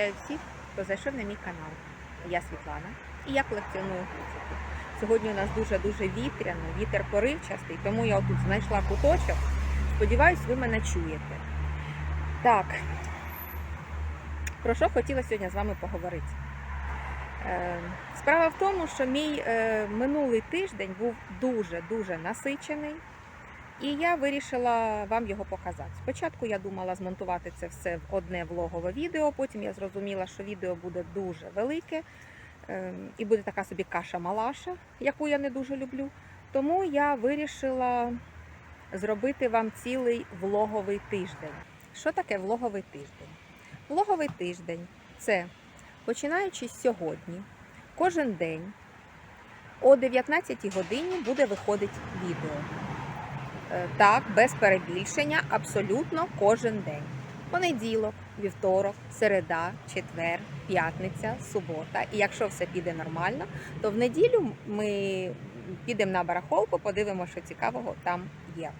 Вітаю всіх, хто зайшов на мій канал. Я Світлана і я колекціоную гуцики. Сьогодні у нас дуже-дуже вітряно, вітер поривчастий, тому я отут знайшла куточок. Сподіваюсь, ви мене чуєте. Так, про що хотіла сьогодні з вами поговорити? Е, Справа в тому, що мій е, минулий тиждень був дуже-дуже насичений. І я вирішила вам його показати. Спочатку я думала змонтувати це все в одне влогове відео, потім я зрозуміла, що відео буде дуже велике ем, і буде така собі каша-малаша, яку я не дуже люблю. Тому я вирішила зробити вам цілий влоговий тиждень. Що таке влоговий тиждень? Влоговий тиждень це починаючи з сьогодні, кожен день о 19 годині буде виходити відео. Е, Так, без перебільшення, абсолютно кожен день. Понеділок, вівторок, середа, четвер, п'ятниця, субота. І якщо все піде нормально, то в неділю ми підемо на барахолку, подивимося, що цікавого там є.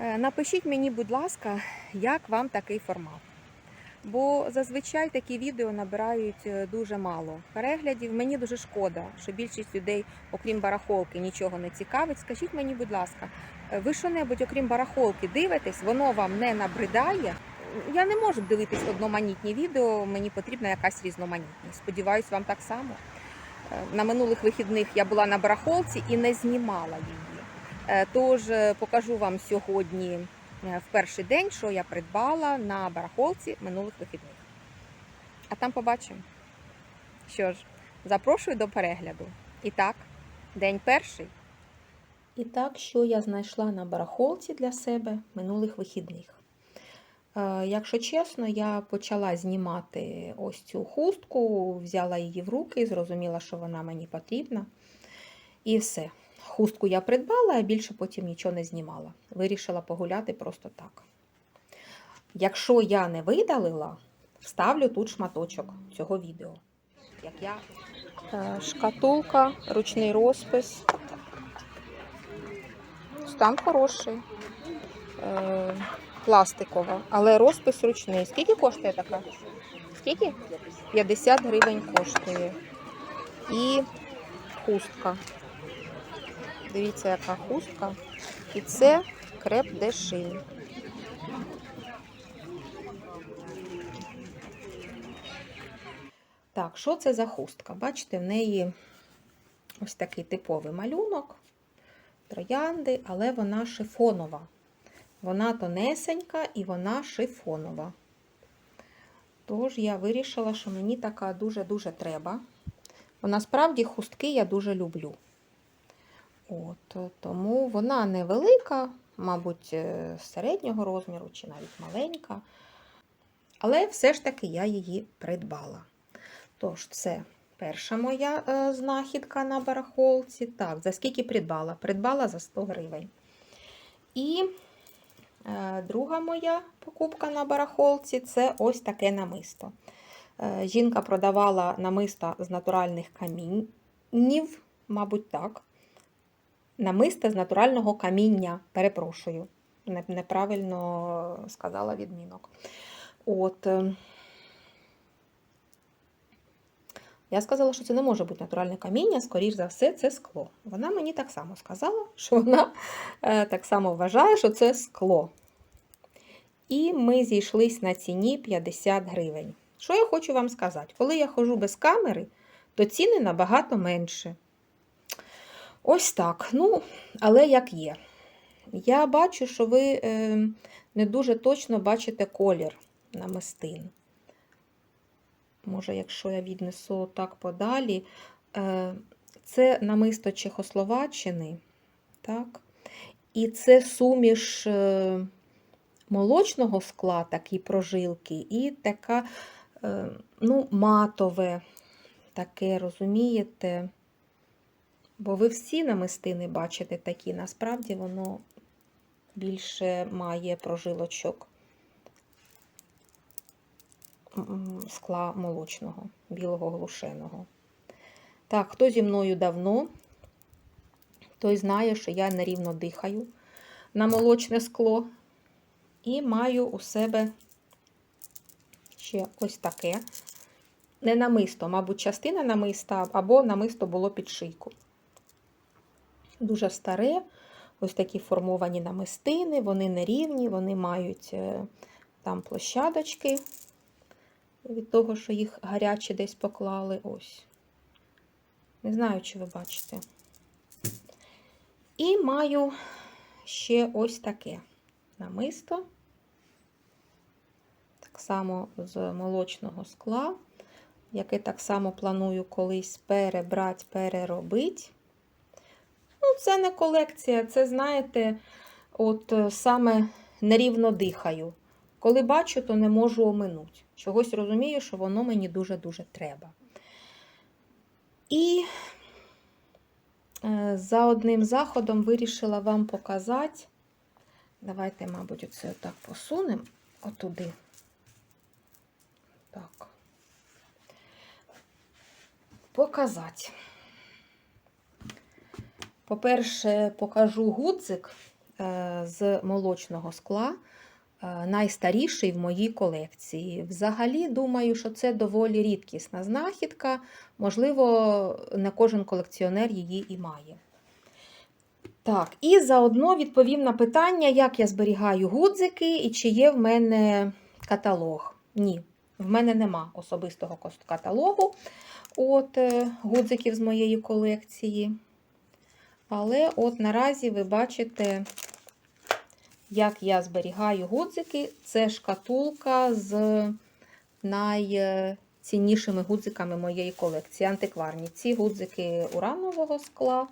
Е, Напишіть мені, будь ласка, як вам такий формат. Бо зазвичай такі відео набирають е, дуже мало переглядів. Мені дуже шкода, що більшість людей, окрім барахолки, нічого не цікавить. Скажіть мені, будь ласка, е, ви що-небудь, окрім барахолки, дивитесь, воно вам не набридає? Я не можу дивитись одноманітні відео, мені потрібна якась різноманітність. Сподіваюсь, вам так само. Е, На минулих вихідних я була на барахолці і не знімала її. Тож покажу вам сьогодні в перший день, що я придбала на барахолці минулих вихідних. А там побачимо. Що ж, запрошую до перегляду. І так, день перший. І так, що я знайшла на барахолці для себе минулих вихідних. Е, Якщо чесно, я почала знімати ось цю хустку, взяла її в руки, зрозуміла, що вона мені потрібна. І все. Хустку я придбала, а більше потім нічого не знімала. Вирішила погуляти просто так. Якщо я не видалила, вставлю тут шматочок цього відео. Як я... Е, Шкатулка, ручний розпис. Стан хороший. Е, Пластикова, але розпис ручний. Скільки коштує така? Скільки? 50 гривень коштує. І хустка. Дивіться, яка хустка. І це креп дешин. Так, що це за хустка? Бачите, в неї ось такий типовий малюнок, троянди, але вона шифонова. Вона тонесенька і вона шифонова. Тож я вирішила, що мені така дуже-дуже треба. Бо насправді хустки я дуже люблю. От, тому вона невелика, мабуть, е, середнього розміру чи навіть маленька. Але все ж таки я її придбала. Тож, це перша моя е, знахідка на барахолці. Так, за скільки придбала? Придбала за 100 гривень. І е, друга моя покупка на барахолці це ось таке намисто. Е, жінка продавала намиста з натуральних камінів, мабуть, так. Намисто з натурального каміння, перепрошую, неправильно сказала відмінок. От. е, Я сказала, що це не може бути натуральне каміння, скоріш за все, це скло. Вона мені так само сказала, що вона е, так само вважає, що це скло. І ми зійшлись на ціні 50 гривень. Що я хочу вам сказати? Коли я ходжу без камери, то ціни набагато менше. Ось так. Ну, але як є. Я бачу, що ви е, не дуже точно бачите колір намистин. Може, якщо я віднесу так подалі, Е, це намисто Чехословаччини, так? І це суміш е, молочного скла такі прожилки, і така, ну, матове, таке, розумієте? Бо ви всі намистини бачите такі, насправді воно більше має прожилочок скла молочного, білого глушеного. Так, хто зі мною давно, той знає, що я нерівно дихаю на молочне скло. І маю у себе ще ось таке. Не намисто, мабуть, частина намиста, або намисто було під шийку. Дуже старе, ось такі формовані намистини, вони нерівні, вони мають е, там площадочки від того, що їх гарячі десь поклали. Ось. Не знаю, чи ви бачите. І маю ще ось таке намисто. Так само з молочного скла, яке так само планую колись перебрати, переробити. Ну, це не колекція, це, знаєте, от е, саме нерівно дихаю. Коли бачу, то не можу оминути. Чогось розумію, що воно мені дуже-дуже треба. І е, за одним заходом вирішила вам показати. Давайте, мабуть, оце отак посунемо отуди. Так. Показати. По-перше, покажу гудзик е, з молочного скла, е, найстаріший в моїй колекції. Взагалі, думаю, що це доволі рідкісна знахідка. Можливо, не кожен колекціонер її і має. Так, і заодно відповім на питання, як я зберігаю гудзики і чи є в мене каталог. Ні, в мене нема особистого каталогу от е, гудзиків з моєї колекції. Але от наразі ви бачите, як я зберігаю гудзики. Це шкатулка з найціннішими гудзиками моєї колекції. Антикварні. Ці гудзики уранового скла.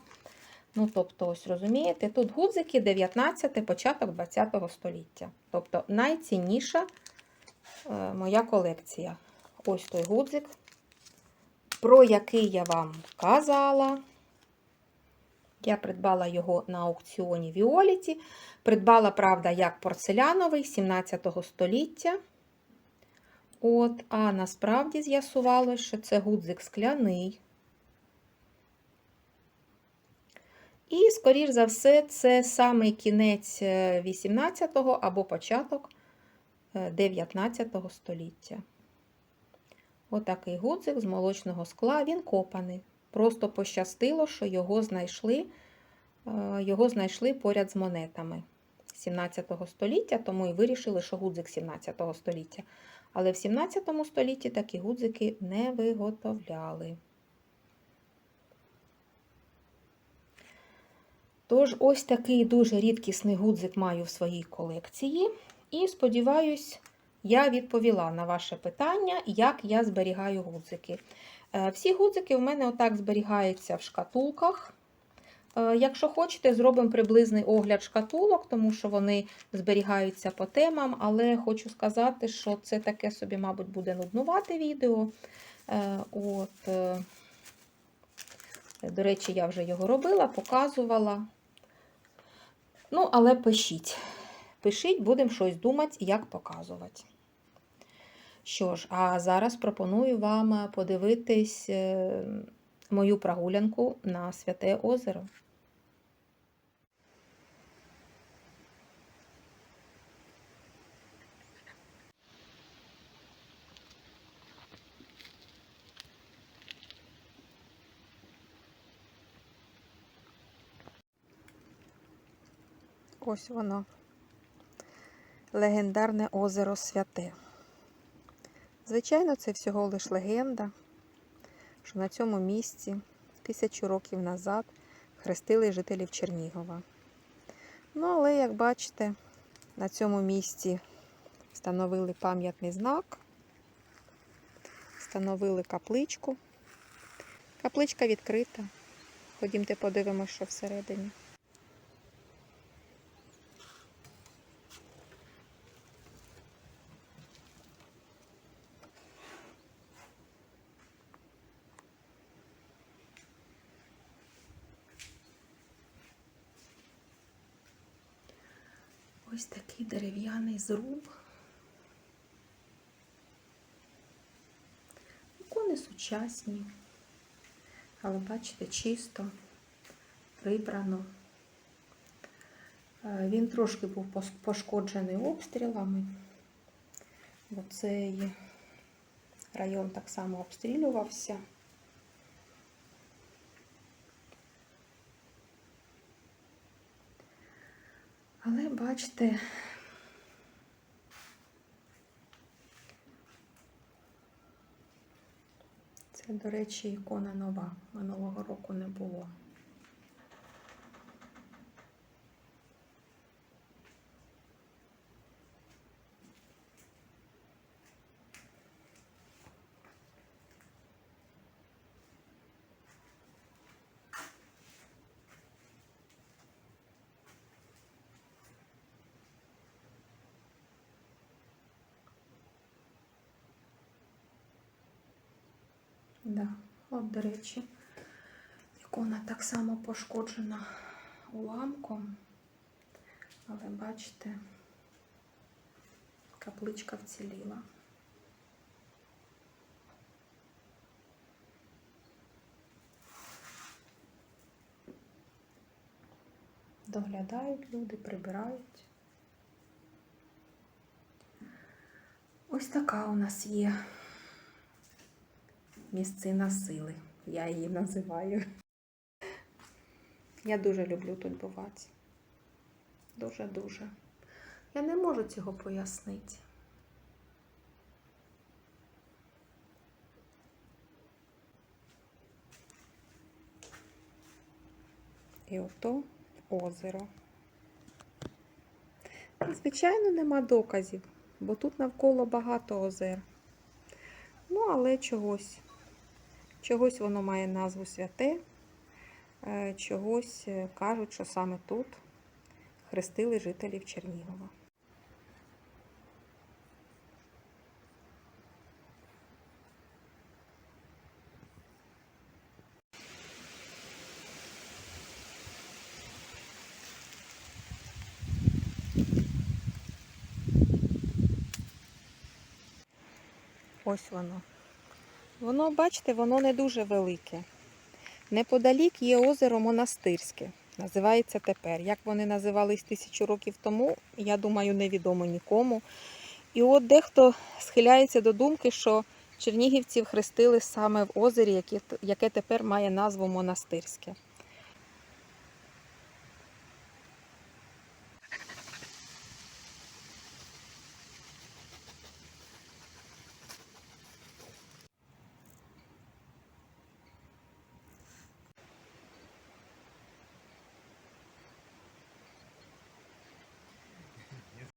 Ну, тобто, ось розумієте, тут гудзики 19 початок 20 століття. Тобто найцінніша е, моя колекція. Ось той гудзик, про який я вам казала. Я придбала його на аукціоні Віоліті. Придбала, правда, як порцеляновий 17 століття. От, А насправді з'ясувалося, що це гудзик скляний. І, скоріш за все, це саме кінець 18-го або початок 19 століття. Отакий гудзик з молочного скла, він копаний. Просто пощастило, що його знайшли, його знайшли поряд з монетами 17 століття, тому і вирішили, що гудзик 17 століття. Але в 17 столітті такі гудзики не виготовляли. Тож, ось такий дуже рідкісний гудзик маю в своїй колекції. І сподіваюсь, я відповіла на ваше питання, як я зберігаю гудзики. Всі гудзики в мене отак зберігаються в шкатулках. Якщо хочете, зробимо приблизний огляд шкатулок, тому що вони зберігаються по темам, але хочу сказати, що це таке собі, мабуть, буде нуднувати відео. От, До речі, я вже його робила, показувала. Ну, але пишіть. Пишіть, будемо щось думати, як показувати. Що ж, а зараз пропоную вам подивитись мою прогулянку на Святе озеро. Ось воно, легендарне озеро Святе. Звичайно, це всього лиш легенда, що на цьому місці тисячу років назад хрестили жителів Чернігова. Ну, але, як бачите, на цьому місці встановили пам'ятний знак, встановили капличку. Капличка відкрита. Ходімте подивимося, що всередині. Ось такий дерев'яний зруб. Ікони сучасні, але бачите, чисто, прибрано. Е, Він трошки був пошкоджений обстрілами, бо цей район так само обстрілювався. Але бачите, це, до речі, ікона нова. Минулого року не було. Да, от, до речі, ікона так само пошкоджена уламком, але бачите, капличка вціліла. Доглядають люди, прибирають. Ось така у нас є місцина сили, я її називаю. Я дуже люблю тут бувати. Дуже-дуже. Я не можу цього пояснити. І ото озеро. Звичайно, нема доказів, бо тут навколо багато озер. Ну, але чогось. Чогось воно має назву святе, е, чогось е, кажуть, що саме тут хрестили жителів Чернігова. Ось воно. Воно, бачите, воно не дуже велике. Неподалік є озеро Монастирське. Називається тепер. Як вони називались тисячу років тому, я думаю, невідомо нікому. І от дехто схиляється до думки, що чернігівців хрестили саме в озері, яке, тепер має назву Монастирське.